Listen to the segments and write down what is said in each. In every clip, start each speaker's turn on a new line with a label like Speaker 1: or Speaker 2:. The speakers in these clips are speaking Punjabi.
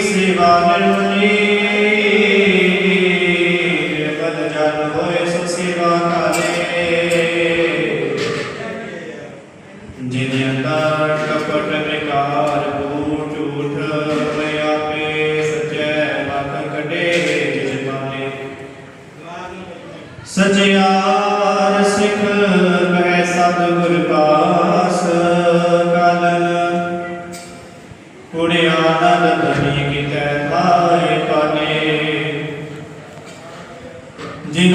Speaker 1: ਸੇਵਾ ਨਿਰਮਲੀ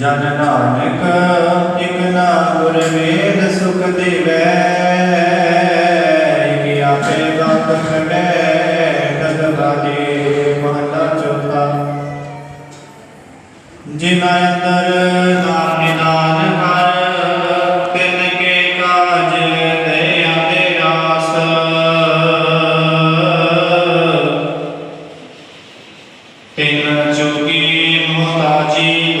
Speaker 1: ਜਨ ਨਾਨਕ ਇਕ ਨਾਮ ਗੁਰ ਵੇਦ ਸੁਖ ਦੇਵੈ ਕਿ ਆਪੇ ਵਕ ਖੜੈ ਨਦਵਾਦੇ ਮਹਲਾ ਚੌਥਾ ਜਿਨ ਅੰਦਰ ਨਾਮ ਨਿਦਾਨ ਕਰ ਤਿਨ ਕੇ ਕਾਜ ਤੇ ਆਪੇ ਰਾਸ ਤਿਨ ਚੁਕੀ ਮਹਤਾਜੀ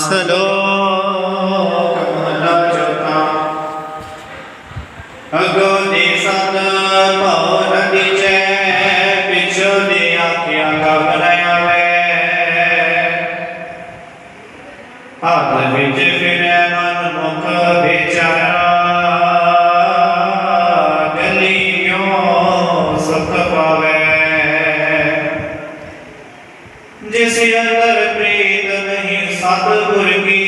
Speaker 1: ਸਲੋਕ ਲਾ ਚੁਕਾ ਅਗੋ ਦੇ ਸਤ ਭਉ ਰਣੀ ਚੈ ਪਿਛੋ ਦੇ ਆਖਿਆ ਕਬ ਨ ਆਵੇ ਹੱਥ ਵਿੱਚ ਫਿਰੈ ਮਨ ਮੁਖ ਵਿਚਾਰਾ ਜਿਸ ਅੰਦਰ ਪ੍ਰੀਤ ਨਹੀਂ, ਸਤਿਗੁਰ ਕੀ?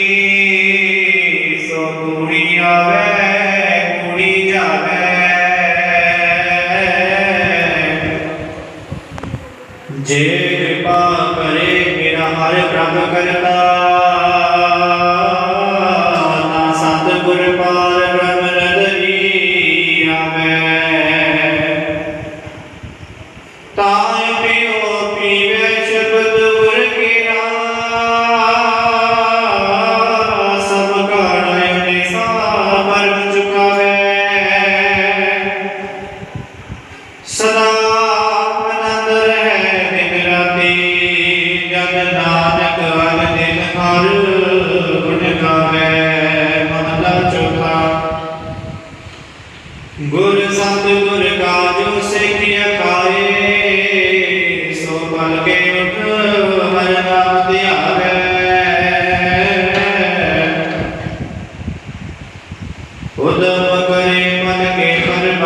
Speaker 1: ਸੋ ਕੁੜੀ ਆਵੇ, ਕੁੜੀ ਜਾਵੇ। ਜੇ ਕਿਰਪਾ ਕਰੇ, ਮੇਰਾ ਹਰ ਬ੍ਰਹਮ ਕਰਤਾ। ਨਾ ਸਤਿਗੁਰ ਪਾਰ ਬ੍ਰਹਮ ਰਦਰੀ ਆਵੇ। ਤਾਂ ਪਿਓ ਪੀਵੇ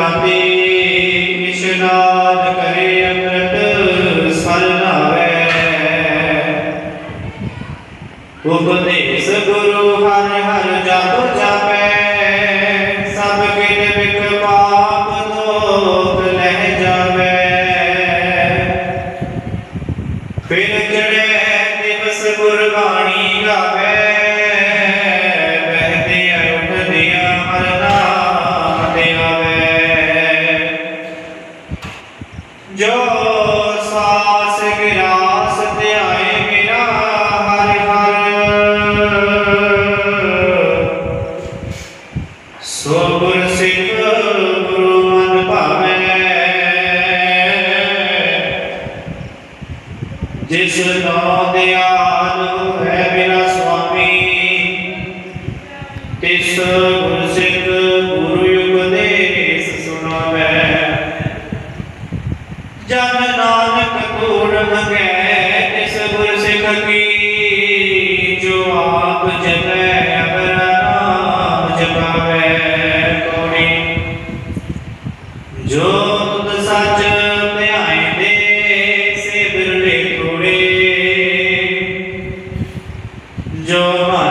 Speaker 1: ਪਾਪੀ ਇਸ਼ਨਾਨ ਕਰੇ ਵਿਸਨਾ ਦਿਆਲ ਹੈ ਮੇਰਾ ਸੁਆਮੀ। ਤਿਸ ਗੁਰਸਿੱਖ ਗੁਰੂ ਉਪਦੇਸ ਸੁਣਾਵੇ। ਜਨ ਨਾਨਕ ਗੁਣ ਮੰਗੈ ਤਿਸ ਗੁਰਸਿੱਖ ਕੀ, ਜੋ ਆਪ ਜਨੈ 叫嘛